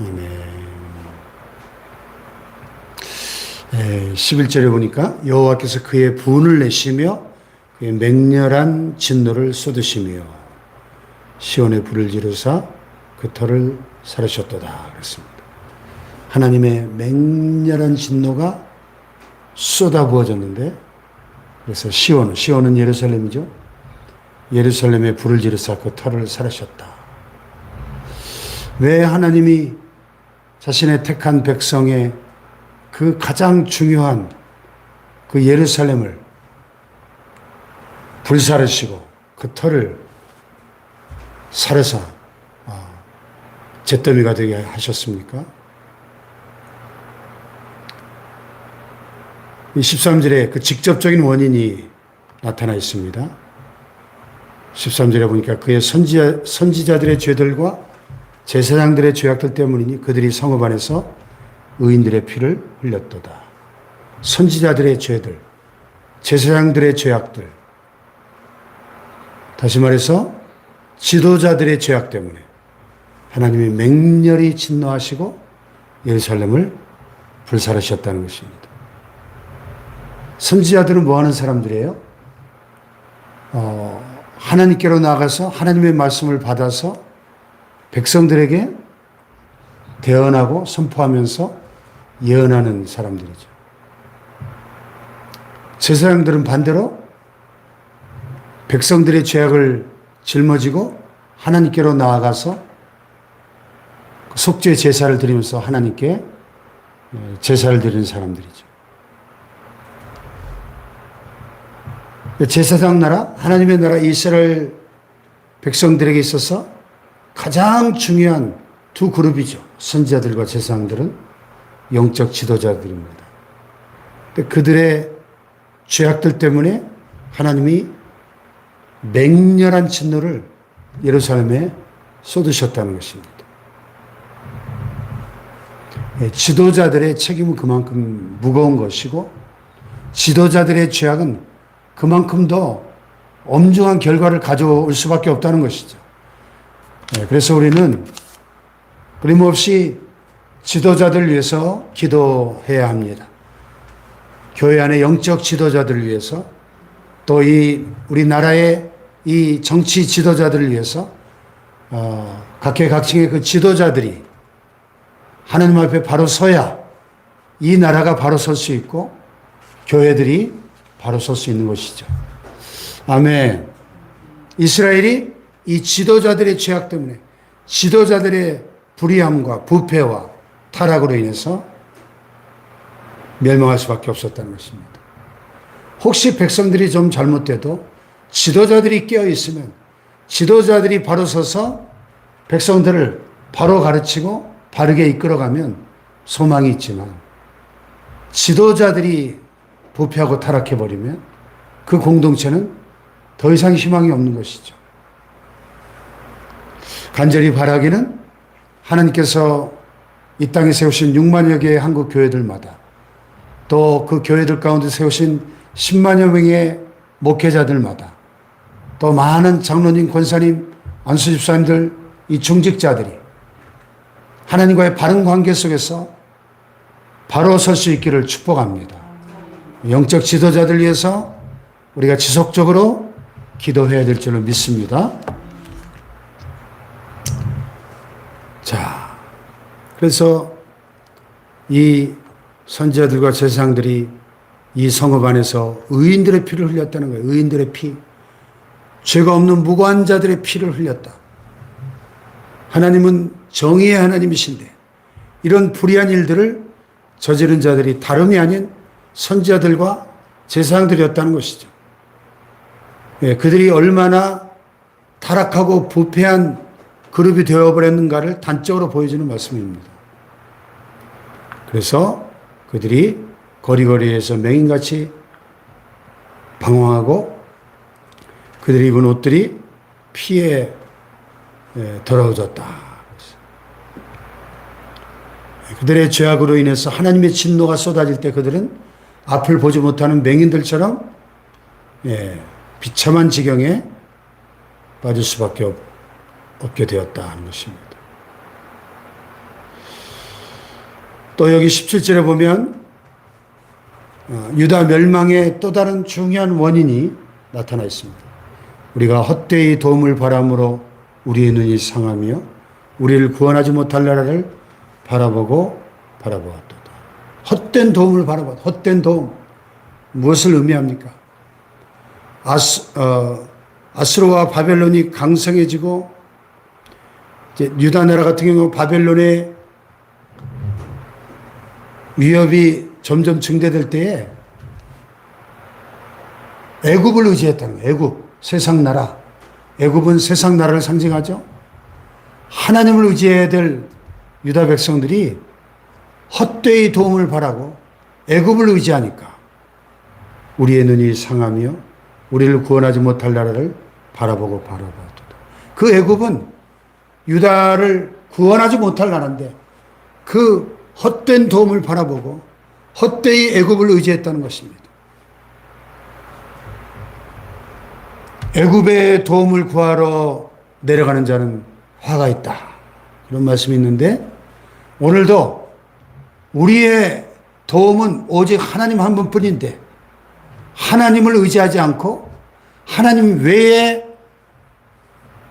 아멘. 예, 11절에 보니까 여호와께서 그의 분을 내시며 그의 맹렬한 진노를 쏟으시며 시온의 불을 지르사 그 터를 사르셨도다 그랬습니다. 하나님의 맹렬한 진노가 쏟아부어졌는데 그래서 시온은 시온은 예루살렘이죠. 예루살렘에 불을 지르사 그 터를 사르셨다. 왜 하나님이 자신의 택한 백성의 그 가장 중요한 그 예루살렘을 불사르시고 그 터를 사르사 아, 잿더미가 되게 하셨습니까? 이 13절에 그 직접적인 원인이 나타나 있습니다. 13절에 보니까 그의 선지자, 선지자들의 죄들과 제사장들의 죄악들 때문이니 그들이 성읍 안에서 의인들의 피를 흘렸도다. 선지자들의 죄들, 제사장들의 죄악들, 다시 말해서 지도자들의 죄악 때문에 하나님이 맹렬히 진노하시고 예루살렘을 불사르셨다는 것입니다. 선지자들은 뭐 하는 사람들이에요? 어, 하나님께로 나가서 하나님의 말씀을 받아서 백성들에게 대언하고 선포하면서 예언하는 사람들이죠. 제사장들은 반대로 백성들의 죄악을 짊어지고 하나님께로 나아가서 속죄 제사를 드리면서 하나님께 제사를 드리는 사람들이죠. 제사장 나라, 하나님의 나라 이스라엘 백성들에게 있어서 가장 중요한 두 그룹이죠. 선지자들과 제사장들은 영적 지도자들입니다. 그들의 죄악들 때문에 하나님이 맹렬한 진노를 예루살렘에 쏟으셨다는 것입니다. 예, 지도자들의 책임은 그만큼 무거운 것이고 지도자들의 죄악은 그만큼 더 엄중한 결과를 가져올 수밖에 없다는 것이죠. 예, 그래서 우리는 끊임없이 지도자들 위해서 기도해야 합니다. 교회 안의 영적 지도자들을 위해서 또 이 우리나라의 이 정치 지도자들을 위해서 어, 각계각층의 그 지도자들이 하나님 앞에 바로 서야 이 나라가 바로 설 수 있고 교회들이 바로 설 수 있는 것이죠. 아멘. 이스라엘이 이 지도자들의 죄악 때문에 지도자들의 불의함과 부패와 타락으로 인해서 멸망할 수밖에 없었다는 것입니다. 혹시 백성들이 좀 잘못돼도 지도자들이 깨어 있으면 지도자들이 바로 서서 백성들을 바로 가르치고 바르게 이끌어가면 소망이 있지만 지도자들이 부패하고 타락해버리면 그 공동체는 더 이상 희망이 없는 것이죠. 간절히 바라기는 하나님께서 이 땅에 세우신 6만여 개의 한국 교회들마다 또 그 교회들 가운데 세우신 10만여 명의 목회자들마다 또 많은 장로님, 권사님, 안수 집사님들, 이 중직자들이 하나님과의 바른 관계 속에서 바로 설 수 있기를 축복합니다. 영적 지도자들 위해서 우리가 지속적으로 기도해야 될 줄을 믿습니다. 자, 그래서 이 선지자들과 제사장들이 이 성읍 안에서 의인들의 피를 흘렸다는 거예요. 의인들의 피. 죄가 없는 무관자들의 피를 흘렸다. 하나님은 정의의 하나님이신데 이런 불의한 일들을 저지른 자들이 다름이 아닌 선지자들과 제사장들이었다는 것이죠. 예, 그들이 얼마나 타락하고 부패한 그룹이 되어버렸는가를 단적으로 보여주는 말씀입니다. 그래서 그들이 거리거리에서 맹인같이 방황하고 그들이 입은 옷들이 피에 더러워졌다. 그들의 죄악으로 인해서 하나님의 진노가 쏟아질 때 그들은 앞을 보지 못하는 맹인들처럼 예, 비참한 지경에 빠질 수밖에 없, 없게 되었다 하는 것입니다. 또 여기 17절에 보면 어, 유다 멸망의 또 다른 중요한 원인이 나타나 있습니다. 우리가 헛되이 도움을 바람으로 우리의 눈이 상하며 우리를 구원하지 못할 나라를 바라보고 바라보았도다. 헛된 도움을 바라봐. 헛된 도움. 무엇을 의미합니까? 아스, 어, 아스로와 바벨론이 강성해지고 유다 나라 같은 경우 바벨론의 위협이 점점 증대될 때에 애굽을 의지했다는 거예요. 애굽, 세상 나라. 애굽은 세상 나라를 상징하죠. 하나님을 의지해야 될 유다 백성들이 헛되이 도움을 바라고 애굽을 의지하니까 우리의 눈이 상하며 우리를 구원하지 못할 나라를 바라보고 바라보았다. 그 애굽은 유다를 구원하지 못할 나라인데 그 헛된 도움을 바라보고 헛되이 애굽을 의지했다는 것입니다. 애굽의 도움을 구하러 내려가는 자는 화가 있다. 그런 말씀이 있는데 오늘도 우리의 도움은 오직 하나님 한 분뿐인데 하나님을 의지하지 않고 하나님 외에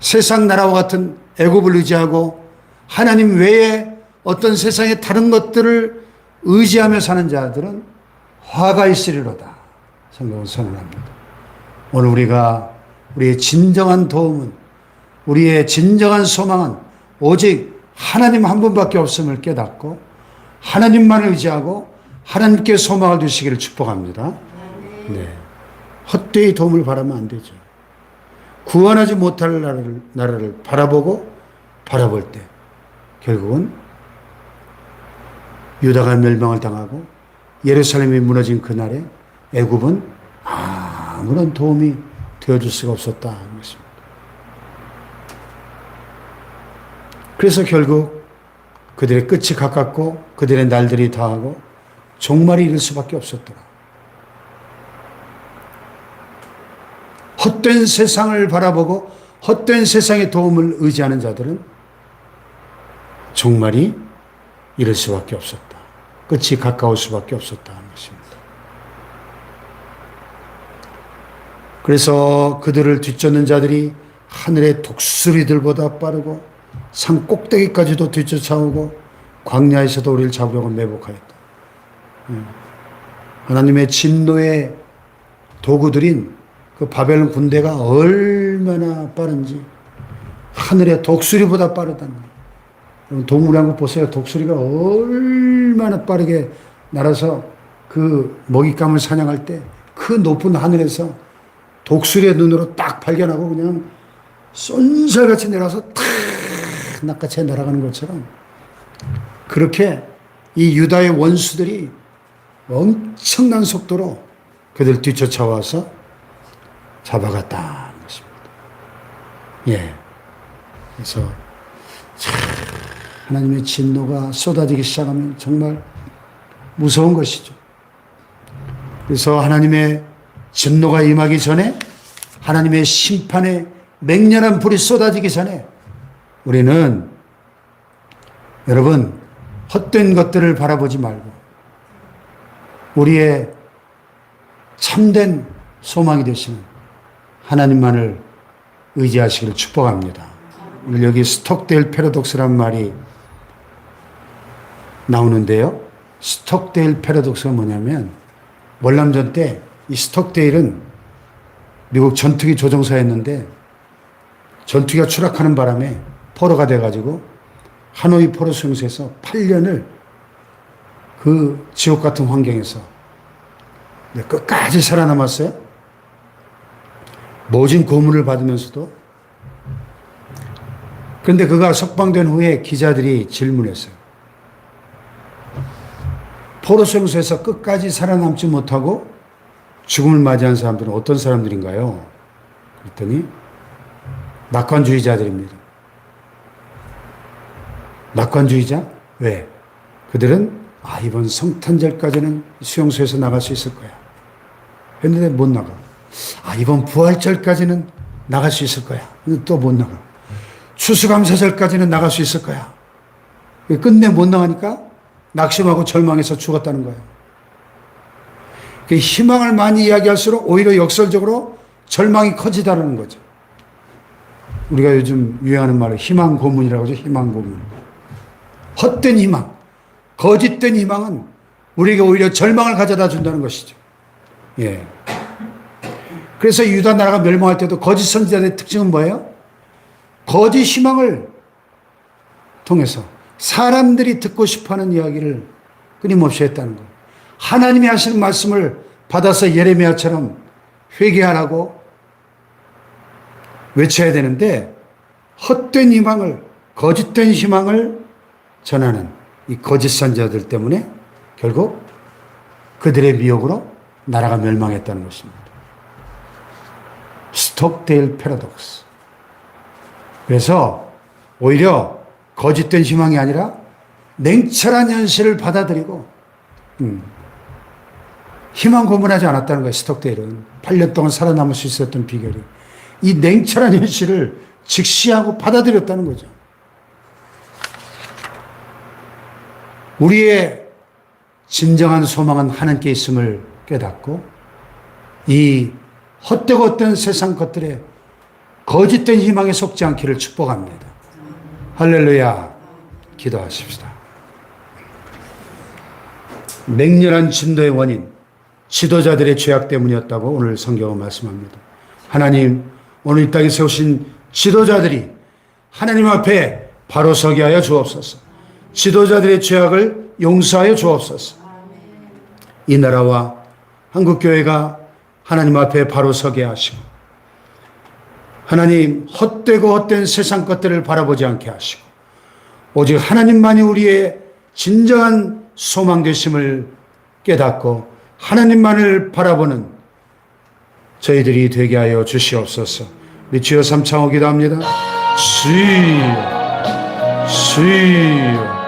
세상 나라와 같은 애굽을 의지하고 하나님 외에 어떤 세상의 다른 것들을 의지하며 사는 자들은 화가 있으리로다. 성경은 선언합니다. 오늘 우리가 우리의 진정한 도움은 우리의 진정한 소망은 오직 하나님 한 분밖에 없음을 깨닫고 하나님만을 의지하고 하나님께 소망을 두시기를 축복합니다. 네. 헛되이 도움을 바라면 안 되죠. 구원하지 못할 나라를, 나라를 바라보고 바라볼 때 결국은 유다가 멸망을 당하고 예루살렘이 무너진 그날에 애굽은 아무런 도움이 되어줄 수가 없었다 하는 것입니다. 그래서 결국 그들의 끝이 가깝고 그들의 날들이 다하고 종말이 이를 수밖에 없었더라. 헛된 세상을 바라보고 헛된 세상의 도움을 의지하는 자들은 종말이 이를 수밖에 없었다. 끝이 가까울 수밖에 없었다 하는 것입니다. 그래서 그들을 뒤쫓는 자들이 하늘의 독수리들보다 빠르고 산 꼭대기까지도 뒤쫓아오고 광야에서도 우리를 잡으려고 매복하였다. 음. 하나님의 진노의 도구들인 그 바벨론 군대가 얼마나 빠른지 하늘의 독수리보다 빠르다는. 동물의 한국 보세요. 독수리가 얼마나 빠르게 날아서 그 먹잇감을 사냥할 때 그 높은 하늘에서 독수리의 눈으로 딱 발견하고 그냥 쏜살같이 내려서 탁 낚아채 날아가는 것처럼 그렇게 이 유다의 원수들이 엄청난 속도로 그들 뒤쫓아와서 잡아갔다는 것입니다. 예. 그래서 참 하나님의 진노가 쏟아지기 시작하면 정말 무서운 것이죠. 그래서 하나님의 진노가 임하기 전에 하나님의 심판의 맹렬한 불이 쏟아지기 전에 우리는 여러분 헛된 것들을 바라보지 말고 우리의 참된 소망이 되시는 하나님만을 의지하시기를 축복합니다. 오늘 여기 스톡데일 패러독스란 말이 나오는데요. 스톡데일 패러독스가 뭐냐면 월남전 때 이 스톡데일은 미국 전투기 조종사였는데 전투기가 추락하는 바람에 포로가 돼가지고 하노이 포로 수용소에서 8년을 그 지옥 같은 환경에서 끝까지 살아남았어요. 모진 고문을 받으면서도 그런데 그가 석방된 후에 기자들이 질문했어요. 포로 수용소에서 끝까지 살아남지 못하고 죽음을 맞이한 사람들은 어떤 사람들인가요? 그랬더니 낙관주의자들입니다. 낙관주의자? 왜? 그들은 아 이번 성탄절까지는 수용소에서 나갈 수 있을 거야. 했는데 못 나가. 아 이번 부활절까지는 나갈 수 있을 거야. 또 못 나가. 추수감사절까지는 나갈 수 있을 거야. 끝내 못 나가니까 낙심하고 절망해서 죽었다는 거예요. 그 희망을 많이 이야기할수록 오히려 역설적으로 절망이 커지다는 거죠. 우리가 요즘 유행하는 말로 희망 고문이라고 하죠. 희망 고문. 헛된 희망, 거짓된 희망은 우리에게 오히려 절망을 가져다 준다는 것이죠. 예. 그래서 유다 나라가 멸망할 때도 거짓 선지자들의 특징은 뭐예요? 거짓 희망을 통해서 사람들이 듣고 싶어 하는 이야기를 끊임없이 했다는 거예요. 하나님이 하시는 말씀을 받아서 예레미야처럼 회개하라고 외쳐야 되는데 헛된 희망을 거짓된 희망을 전하는 이 거짓 선자들 때문에 결국 그들의 미혹으로 나라가 멸망했다는 것입니다. 스톡데일 패러독스. 그래서 오히려 거짓된 희망이 아니라 냉철한 현실을 받아들이고 음, 희망 고문하지 않았다는 거예요. 스톡데일은 8년 동안 살아남을 수 있었던 비결이 이 냉철한 현실을 직시하고 받아들였다는 거죠. 우리의 진정한 소망은 하나님께 있음을 깨닫고 이 헛되고 헛된 세상 것들에 거짓된 희망에 속지 않기를 축복합니다. 할렐루야. 기도하십시다. 맹렬한 진도의 원인, 지도자들의 죄악 때문이었다고 오늘 성경은 말씀합니다. 하나님, 오늘 이 땅에 세우신 지도자들이 하나님 앞에 바로 서게 하여 주옵소서. 지도자들의 죄악을 용서하여 주옵소서. 이 나라와 한국교회가 하나님 앞에 바로 서게 하시고, 하나님 헛되고 헛된 세상 것들을 바라보지 않게 하시고, 오직 하나님만이 우리의 진정한 소망 되심을 깨닫고, 하나님만을 바라보는 저희들이 되게 하여 주시옵소서. 우리 주여 삼창호 기도합니다. 주여, 주여.